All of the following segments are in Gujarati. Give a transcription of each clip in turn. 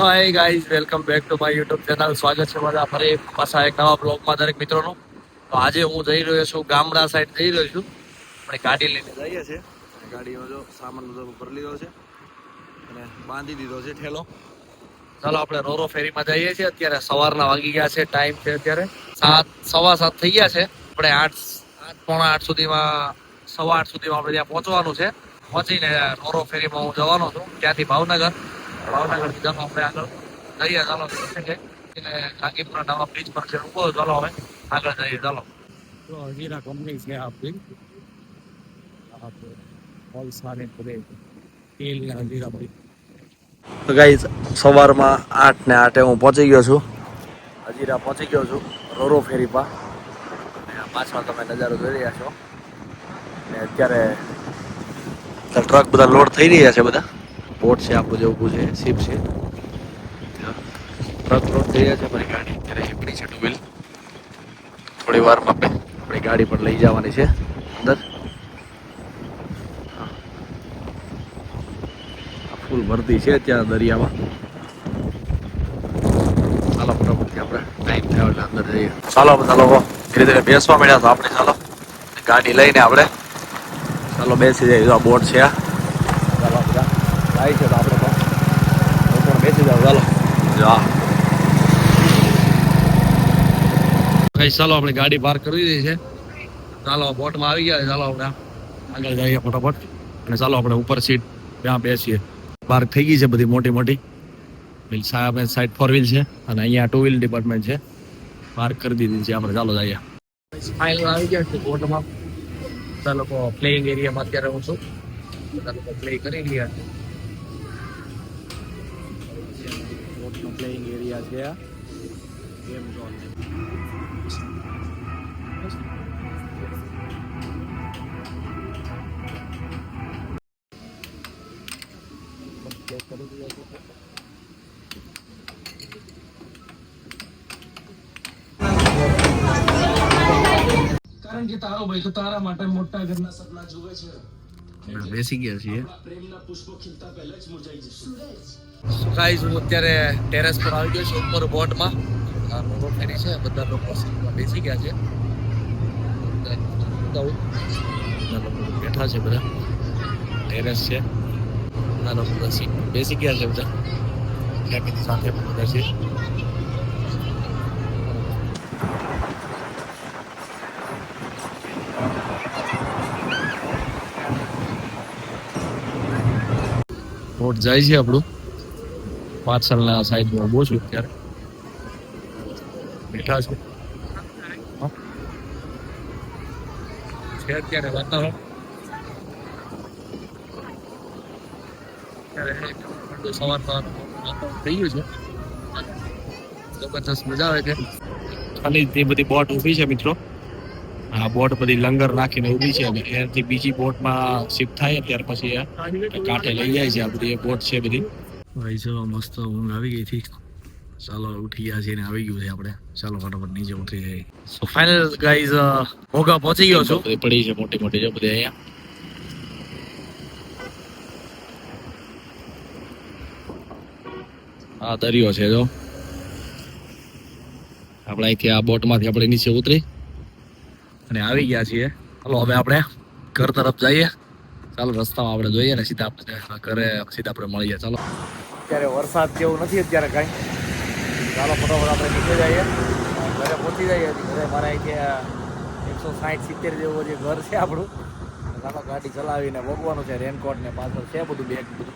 Hi guys welcome back to my YouTube channel સ્વાગત છે બધા ફરી પાછા એક નવા બ્લોગમાં દરેક મિત્રોનું. તો આજે હું જઈ રહ્યો છું, ગામડા સાઈડ જઈ રહ્યો છું. આપણે ગાડી લઈને જઈએ છીએ. ગાડીમાં જો સામાન બધો ભરી લીધો છે. અને બાંધી દીધો છે ઠેલો. ચાલો આપણે રોરો ફેરીમાં જઈએ છીએ. અત્યારે સવારના વાગી ગયા છે ટાઈમ છે અત્યારે. સાત, સવા સાત થઈ ગયા છે. આપણે આઠ આઠ, પોણા આઠ સુધીમાં, સવા આઠ સુધીમાં આપણે ત્યાં પહોંચવાનું છે. પહોંચીને રોરો ફેરીમાં હું જવાનો છું. ત્યાંથી ભાવનગર. ભાવનગરથી આપણે આગળ જઈએ ચાલો એટલે કાકીપુરા નવા બ્રિજ પર છે ઊભો ચાલો હવે આગળ જઈએ ચાલો તો કંપની છે આપણી તો ગાઈઝ સવારમાં આઠ ને આઠે હું પહોંચી ગયો છું. હજીરા પહોંચી ગયો છું રોરો ફેરી પા પાછળ તમે નજારો જોઈ રહ્યા છો. ને અત્યારે ટ્રક બધા લોડ થઈ રહ્યા છે બધા. બોટ છે આપણું જે ઊભું છે, શિપ છે. ટ્રક થઈ રહ્યા છે ગાડી. અત્યારે હીપડી છે ટુ વ્હીલ થોડી વારમાં આપણે આપણી ગાડી પણ લઈ જવાની છે, અંદર. ફૂલ ભરતી છે ત્યાં દરિયામાં. ચાલો ફટાફટથી આપણે ટાઈમ થયો એટલે અંદર જઈએ. ચાલો લોકો, ધીરે ધીરે બેસવા મળ્યા તો આપણે ચાલો ગાડી લઈને આપણે ચાલો બેસી જઈએ. આ બોટ છે આ. ચાલો જાય છે તો આપણે પણ પણ બેસી જાઉં, ચાલો. જો. ભાઈ, ચાલો, આપણે ગાડી પાર્ક કરી દીધી છે. ચાલો, બોટમાં આવી ગયા. ચાલો, આપણે આગળ જઈએ ફટાફટ. અને ચાલો, આપણે ઉપર સીટ ત્યાં બેસીએ. પાર્ક થઈ ગઈ છે બધી મોટી મોટી. વ્હીલ સામે સાઈડ ફોર વ્હીલ છે અને અહીંયા ટુ વ્હીલ ડિપાર્ટમેન્ટ છે. પાર્ક કરી દીધી છે. આપણે ચાલો જઈએ. ફાઇનલ આવી ગયા છે બોટમાં. બધા લોકો પ્લેઇંગ એરિયામાં અત્યારે હું છું. બધા પ્લે કરી રહ્યા છે. બોટનો પ્લેઇંગ એરિયા છે આ ગેમ ઝોન કારણ કે તારો ભાઈ તો તારા માટે મોટા ઘરના સપના જુએ છે. બેસી ગયા છીએ. પ્રેમના પુષ્પો ખીલતા પહેલા જ મુરઝાઈ જશે. ગાઈઝ હું અત્યારે ટેરેસ પર આવી ગયો છું ઉપર બોટમાં મોટો ફેરી છે, બધા લોકો સીટમાં બેસી ગયા છે. બેઠા છે બધા. ટેરેસ છે. બધા લોકો બધા સીટમાં બેસી ગયા છે બધા. ફેમિલી સાથે બધા છે. બોટ જાય છે આપણું. પાછળના સાઈડમાં બહુ છું અત્યારે. બેઠા છે. છે અત્યારે વાતાવરણ. અત્યારે સવાર સવાર થઈ ગયું છે. જબરદસ્ત મજા આવે છે. ખાલી તે બધી બોટ ઊભી છે મિત્રો. આ બોટ બધી લંગર રાખીને ઊભી છે અને એનાથી બીજી બોટમાં શિફ્ટ થાય ત્યાર પછી કાંઠે લઈ જાય છે આ બધી બોટ છે બધી. ભાઈ ચલો મસ્ત. ઊંઘ આવી ગઈ હતી ચાલો ઉઠી ગયા છીએ ને આવી ગયું છે આપણે. ચાલો ફટાફટ નીચે ઉતરી જઈએ. સો ફાઇનલ ગાઈઝ મોગા પહોંચી ગયો છું. પડી છે મોટી મોટી છે બધી અહીંયા. આ દરિયો છે જો. આપણે અહીંથી આ બોટમાંથી આપણે નીચે ઉતરી. અને આવી ગયા છીએ. ચાલો હવે આપણે ઘર તરફ જઈએ. ચાલો રસ્તામાં આપણે જોઈએ ને સીધા આપણે ઘરે સીધા આપણે મળીએ. ચાલો. અત્યારે વરસાદ જેવું નથી અત્યારે કાંઈ. ચાલો ફટાફટ આપણે નીકળી જઈએ. ઘરે પહોંચી જઈએ ઘરે મારે અહીંથી એકસો સાઠ સિત્તેર જેવું જે ઘર છે આપણું. ચાલો ગાડી ચલાવીને ભોગવાનું છે રેનકોટ ને પાછળ છે બધું બેગ બધું.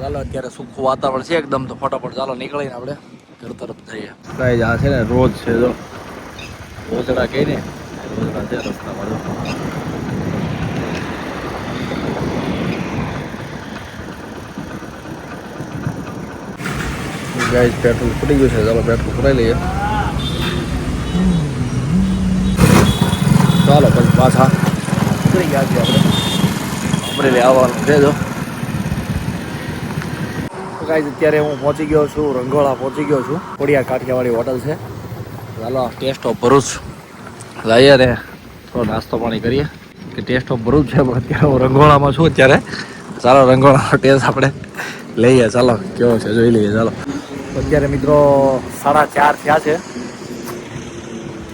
ચાલો અત્યારે સુખું વાતાવરણ છે એકદમ. તો ફટાફટ ચાલો નીકળીને આપણે ઘર તરફ જઈએ. કાંઈ આ છે ને રોજ છે જો. રોજડા કહીને રોજડા છે રસ્તામાં ગાઈસ, પેટ્રોલ ફૂટી ગયું છે, ચાલો પેટ્રોલ પુરાઈ લઈએ. ચાલો પછી પાછા ઉતરી ગયા છીએ આપણે. અમરેલી આવવાનું. છે જો. ગાઈસ, અત્યારે હું પહોંચી ગયો છું, રંગોળા પહોંચી ગયો છું. કોડિયા કાઠિયાવાડી હોટલ છે. ચાલો ટેસ્ટ ઓફ ભરૂચ જઈએ રે થોડો નાસ્તો પાણી કરીએ. કે ટેસ્ટ ઓફ ભરૂચ છે અત્યારે હું રંગોળામાં છું અત્યારે. ચાલો, રંગોળાનો ટેસ્ટ આપણે લઈએ. ચાલો, કેવો છે, જોઈ લઈએ, ચાલો. અત્યારે મિત્રો સાડા ચાર થયા છે.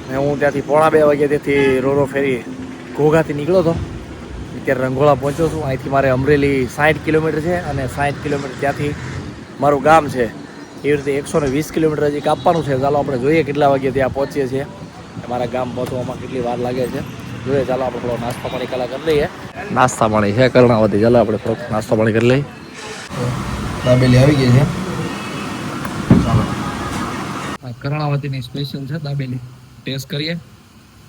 ને હું ત્યાંથી પોણા બે વાગ્યા ત્યાંથી રોરો ફેરી ઘોઘાથી નીકળ્યો હતો. અત્યારે રંગોળા પહોંચ્યો છું. અહીંથી મારે અમરેલી સાઠ કિલોમીટર છે અને સાઠ કિલોમીટર ત્યાંથી મારું ગામ છે. એવી રીતે એકસો ને વીસ કિલોમીટર હજી કાપવાનું છે. ચાલો આપણે જોઈએ કેટલા વાગે ત્યાં પહોંચીએ છીએ. મારા ગામ પહોંચવામાં કેટલી વાર લાગે છે. જોઈએ, ચાલો આપણે થોડો નાસ્તા પાણી કલા કરી લઈએ. નાસ્તા પાણી છે કર્ણાવતી. ચાલો આપણે થોડોક નાસ્તો પાણી કરી લઈએ. આવી ગઈ છે. કર્ણાવતીની સ્પેશિયલ છે, દાબેલી. ટેસ્ટ કરીએ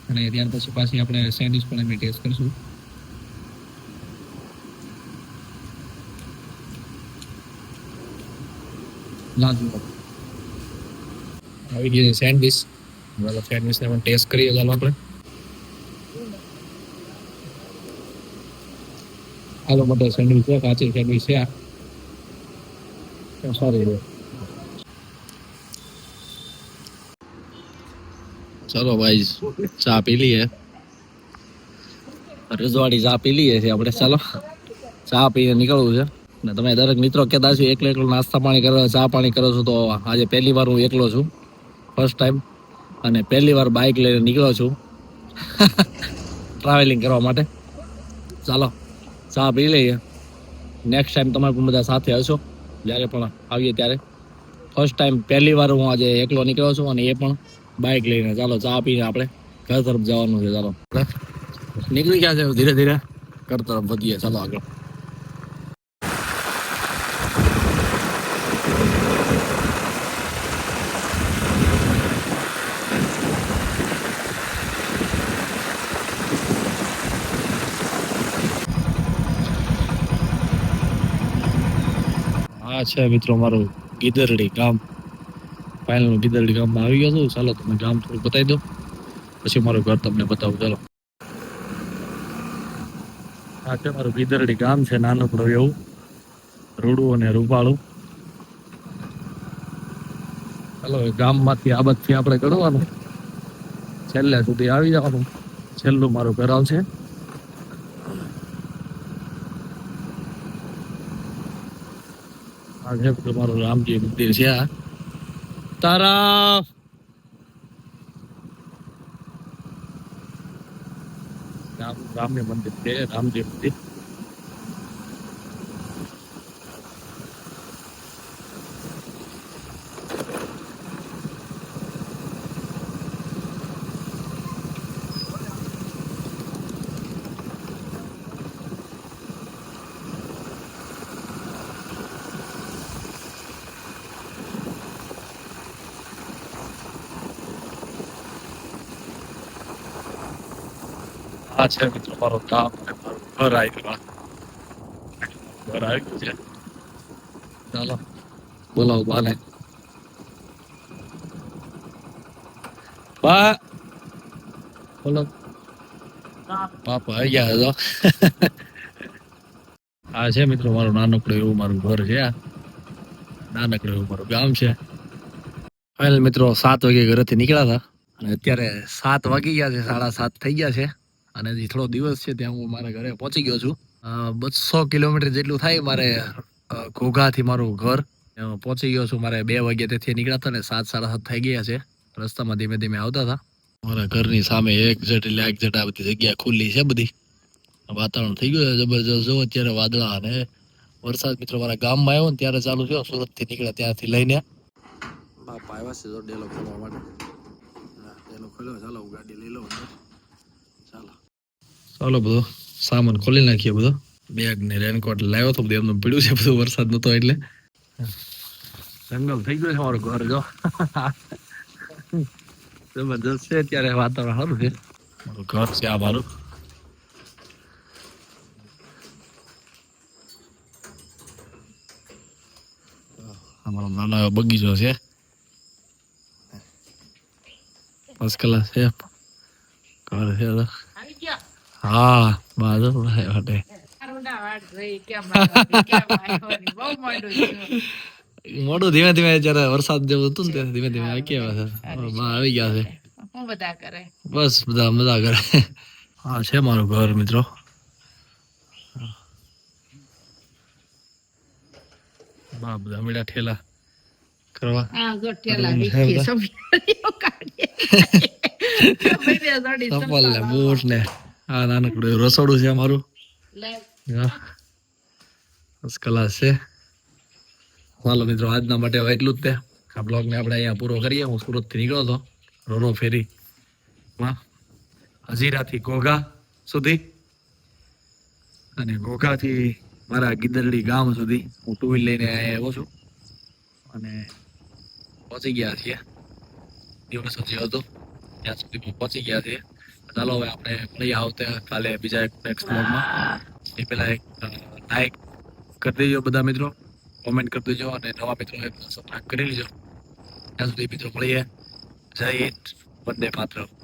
અને ત્યાર પછી પાછી આપણે સેન્ડવિચ પણ એમની ટેસ્ટ કરીશું. આવી ગઈ સેન્ડવિચ ચાલો સેન્ડવિચને પણ ટેસ્ટ કરીએ ચાલો આપણે. આલો મોટો સેન્ડવિચ છે, કાચી સેન્ડવિચ છે આ. સારી ચલો ભાઈ, ચા પી લઈએ. રજવાડી ચા પી લઈએ છીએ આપણે, ચાલો. ચા પીને નીકળવું છે. ને તમે દરેક મિત્રો કહેતા છો એકલો એકલો નાસ્તા પાણી કરો, ચા પાણી કરો છો. તો આજે પહેલી વાર હું એકલો છું. ફર્સ્ટ ટાઈમ અને પહેલી વાર બાઇક લઈને નીકળ્યો છું. ટ્રાવેલિંગ કરવા માટે. ચાલો, ચા પી લઈએ. નેક્સ્ટ ટાઈમ તમે પણ બધા સાથે હશો. જ્યારે પણ આવીએ ત્યારે. ફર્સ્ટ ટાઈમ પહેલી વાર હું આજે એકલો નીકળ્યો છું અને એ પણ બાઇક લઈને. ચાલો, ચા પીને આપણે ઘર તરફ જવાનું છે. ચાલો. નીકળી ગયા છે ધીરે ધીરે. ઘર તરફ વધીએ. ચાલો આગળ. આ છે મિત્રો મારું ગીદરડી ગામ. ફાઇનલ ગીદરડી ગામમાં આવી ગયો છું. ચાલો તમે ગામ થોડું બતાવી દો. પછી મારું ઘર તમને બતાવું. ચાલો. આ છે મારું ગીદરડી ગામ છે, નાનકડું એવું. રૂડું અને રૂપાળું. ચાલો એ આ આબદથી આપણે કરવાનું છેલ્લે સુધી આવી જવાનું. છેલ્લું મારું ઘર આવશે. આ છે મારું રામજી મંદિર છે આ. તારા રામ રામજી મંદિર છે રામજી મંદિર. આ છે મિત્રો મારો ગામ અને મારું ઘર આવી ગયું ઘર આવી ગયું છે ચાલો બોલાવો બાને બા બોલો પાપા આવી ગયા તો આ છે મિત્રો મારું નાનકડું એવું મારું ઘર છે નાનકડું એવું મારું ગામ છે ફાઇનલ મિત્રો સાત વાગે ઘરેથી નીકળ્યા હતા અને અત્યારે સાત વાગી ગયા છે સાડા સાત થઈ ગયા છે અને હજી થોડો દિવસ છે ત્યાં હું મારા ઘરે પહોંચી ગયો છું. બસો કિલોમીટર જેટલું થાય મારે ઘોઘાથી મારું ઘર. પહોંચી ગયો છું, મારે બે વાગ્યા તેથી નીકળ્યા હતા ને સાત, સાડા સાત થઈ ગયા છે. રસ્તામાં ધીમે ધીમે આવતા હતા. મારા ઘરની સામે એક જટ એટલે એક જટ આ બધી જગ્યા ખુલ્લી છે બધી. વાતાવરણ થઈ ગયું જબરજસ્ત. જો અત્યારે વાદળા અને વરસાદ મિત્રો મારા ગામમાં આવ્યો ને ત્યારે ચાલુ થયો. સુરતથી નીકળ્યા ત્યાંથી લઈને. બાપા આવ્યા છે જો ડેલો ખોલવા માટે. ડેલો ખોલ્યો. ચાલો હું ગાડી લઈ લઉં ચાલો બધો સામાન ખોલી નાખીએ બધો. બેગ ને રેનકોટ લાવ્યો તો બધું એમનું પીડ્યું છે, બધું વરસાદ નતો એટલે. જંગલ થઈ ગયું છે મારું ઘર, જો. જબરજસ્ત છે અત્યારે વાતાવરણ સારું છે. મારું ઘર છે આ મારું અમારો નાનો એવો બગીચો છે. ફર્સ્ટ ક્લાસ છે. ઘર છે. હા બાજુ માટે મોડું ધીમે ધીમે જયારે વરસાદ જેવું હતું ને ધીમે ધીમે છે. આવી ગયા છે. બધા કરે? બસ બધા મજા કરે. હા છે મારું ઘર મિત્રો. બા બધા મીડા ઠેલા કરવા. ઠેલા હે ને બૂટ ને આ નાનકડું રસોડું છે અમારું. લે. હા. ફર્સ્ટ છે. ચાલો મિત્રો આજના માટે હવે એટલું જ તે. આ બ્લોગને આપણે અહીંયા પૂરો કરીએ. હું સુરતથી નીકળ્યો હતો રોરો ફેરી. માં હજીરાથી ઘોઘા સુધી. અને ઘોઘાથી મારા ગીદરડી ગામ સુધી હું ટુ વ્હીલ લઈને અહીંયા આવ્યો છું. અને પહોંચી ગયા છીએ. દિવસ હજી હતો. ત્યાં સુધી પહોંચી ગયા છીએ. ચાલો હવે આપણે મળીએ આવતે કાલે બીજા એક નેક્સ્ટ બ્લોગમાં એ પહેલાં એક લાઈક કરી દેજો બધા મિત્રો કોમેન્ટ કરી દેજો અને નવા મિત્રો સબસ્ક્રાઈબ કરી લેજો. ત્યાં સુધી મિત્રો મળીએ. જય હિન્દ, વંદે માતરમ.